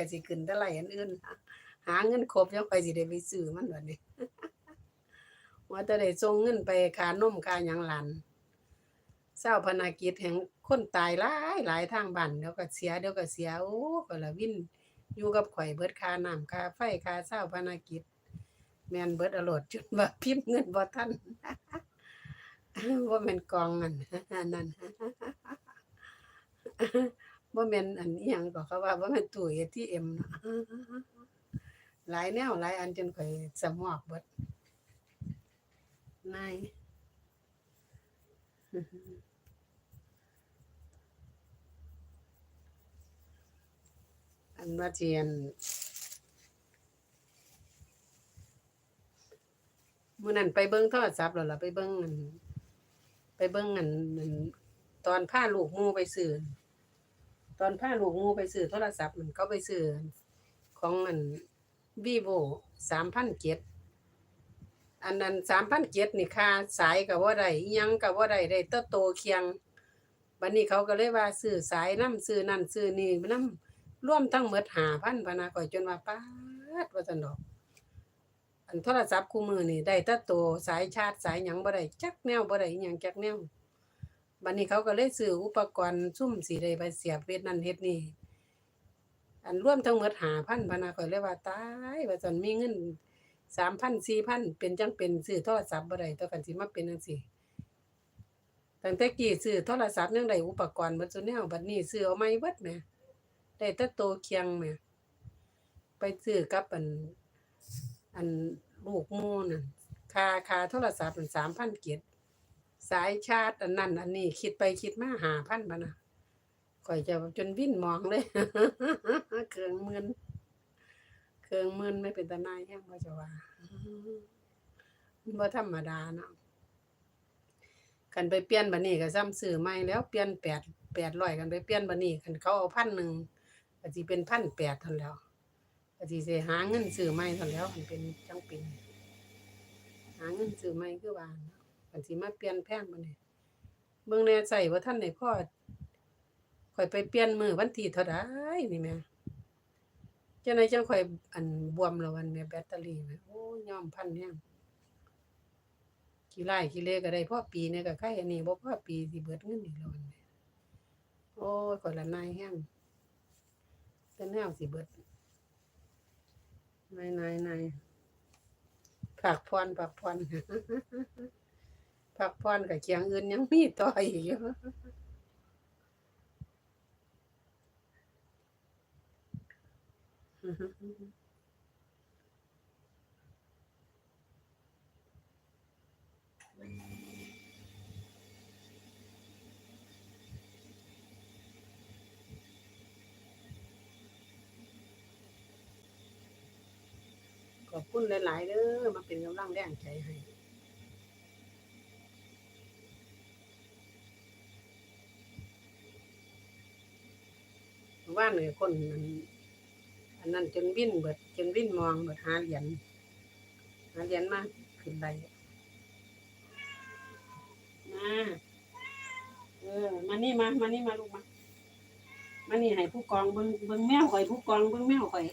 ก็สิขึ้นแต่ไหลอันอื่นหาเงินครบยังค่อยสิได้ไปซื้อมันบัดนี้ว่าแต่ได้ส่งเงินไปค่านมค่าหยังหลานเช้าพนากิจแห่งคนตายหลายหลายทางบ้านเดี๋ยวก็เสียเดี๋ยวก็เสียโอ้ก็ละวินอยู่กับข่อยเบิดค่าน้ำค่าไฟค่าเช้าพนากิจแมนเบิดอรดจนว่าพิมพ์เงินบ่ทันว่าแม่นกองอันนนั้น บ่แม่นอันอีหยังก็เขาว่าบ่แม่นตู้ ATM เนาะหลายแนวหลายอันจนข่อยสมองเบิดนายอันว่าเจียนมื้อนั้นไปเบิ่งโทรศัพท์แล้วล่ะไปเบิ่งอันไปเบิ่งอันอันตอนพาลูกมูไปซื้อ ตอนพาลูกหมู่ไปซื้อโทรศัพท์มันเขาไปซื้อของอัน vivo 3,007อันนั้น3,007นี่ค่าสายก็บ่ได้อิหยังก็บ่ได้ได้แต่โตเคียงบัดนี้เขาก็เลยว่าซื้อสายนำซื้อนั่นซื้อนี่นำร่วมทั้งหมด5,000พนะข่อยจนว่าป๊าดว่าซั่นดอกอันโทรศัพท์คู่มือนี่ได้ต่ตัวสายชาร์จสายหยังบ่ได้จักแนวบ่ได้หยังจักแนว บัดนี้เขาก็เลยซื้ออุปกรณ์ซุ่มสิได้ไปเสียบเฮ็ดนั่นเฮ็ดนี่อันรวมทั้งหมด5,000พะนะข่อยเลยว่าตายว่าซั่นมีเงิน3,000 4,000เป็นจังเป็นซื้อโทรศัพท์บ่ได้ต่อกันสิมาเป็นจังซี่ตั้งแต่กี้ซื้อโทรศัพท์ยังได้อุปกรณ์บิดซุแนวบัดนี้ซื้อเอาใหม่เบิดแหมได้แต่โตเคียงแหม่ไปซื้อกับอัน อันลูกหมู่นั่นค่าค่าโทรศัพท์มัน3,000เกียร สายชาร์จอันนั้นอันนี้ คิดไปคิดมา5,000บัดน่ะข่อยจะจนวิ่นมองเลยเครื่องมื่นเครื่องมื่นไม่เป็นตาหนายแฮงว่าจะว่ามันบ่ธรรมดาเนาะคันไปเปลี่ยนบัดนี้ก็ซ้ำซื้อใหม่แล้วเปลี่ยน8 800กันไปเปลี่ยนบัดนี้คันเขาเอาพันหนึ่งก็สิเป็น1,800เท่านั้นแล้วก็สิสิหาเงินซื้อใหม่ท่านั้นแล้วมันเป็นจังเป็นหาเงินซื้อใหม่คือว่านะ คันสิมาเปลี่ยนแพงบัดนี้เบิ่งแน่ใช้บ่ทันได้พอข่อยไปเปลี่ยนมือวันที่เท่าใดนี่แม่จังได๋จังข่อยอันบวมแล้ววันแม่แบตเตอรี่แหมโอ้ยอมพันแฮงขี้ไล่ขี้เล่ก็ได้พอปีเนี่ยก็ใครอันนี้บ่พอปีสิเบิดเงินอีกแล้วอันนี้โอ้ยข่อยละนายแห้งแต่แนวสิเบิดนายนายนายผักพรผักพร ผักพรกับเคียงอื่นยังมีต่ออีกขอบคุณหลาย ๆเด้อมาเป็นกำลังแรงใจให้ ว่าเหนือคนนั้นอันนั้นจนวิ่นเบิดจนวิ่นมองเบิดหาเหรียญหาเหรียญมาขึ้นไปมาเออมานี่มามานี่มาลูกมามานี่ให้ผู้กองเบิ่งเบิ่งแมวข่อยผู้กองเบิ่งแมวข่อย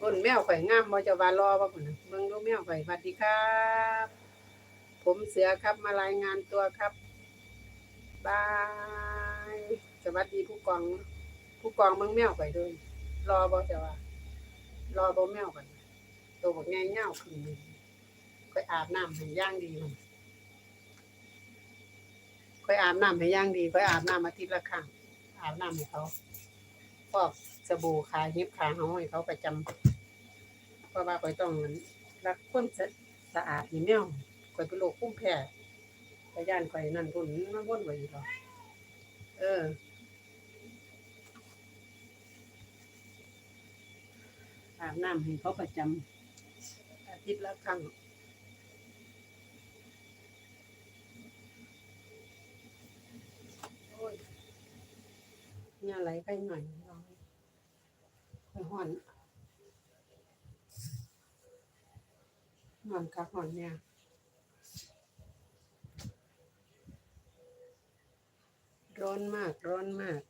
บนแมวข่อยงามบ่จะวารอว่าพุ่นนะเบิ่งดูแมวข่อยสวัสดีครับ ผมเสือครับมารายงานตัวครับบายสวัสดีผู้กอง ผู้กองเมืองแมวไปด้วยรอบ่จะว่า รอบ่แมวกันตัวบักใหญ่เงาขึ้นคอยอาบน้ำให้ย่างดีมันค่อยอาบน้ำให้ย่างดีค่อยอาบน้ำอาทิตย์ละครั้งอาบน้ำให้เขาฟอกสบู่ขาเห็บขาเฮาให้เขาประจำเพราะว่าค่อยต้องรักความสะสะอาดนี่แมวคอยเป็นโรคภูมิแพ้ก็ย่านข่อยนั่นพุ่นมันวนไว้อยู่ดอเออ อาบน้ำให้เขาประจำอาทิตย์ละครั้งอยเนี่ยไหลไปหน่อยลองค่อยห่อนห่อนคักห่อนเนี่ยร้อนมากร้อนมาก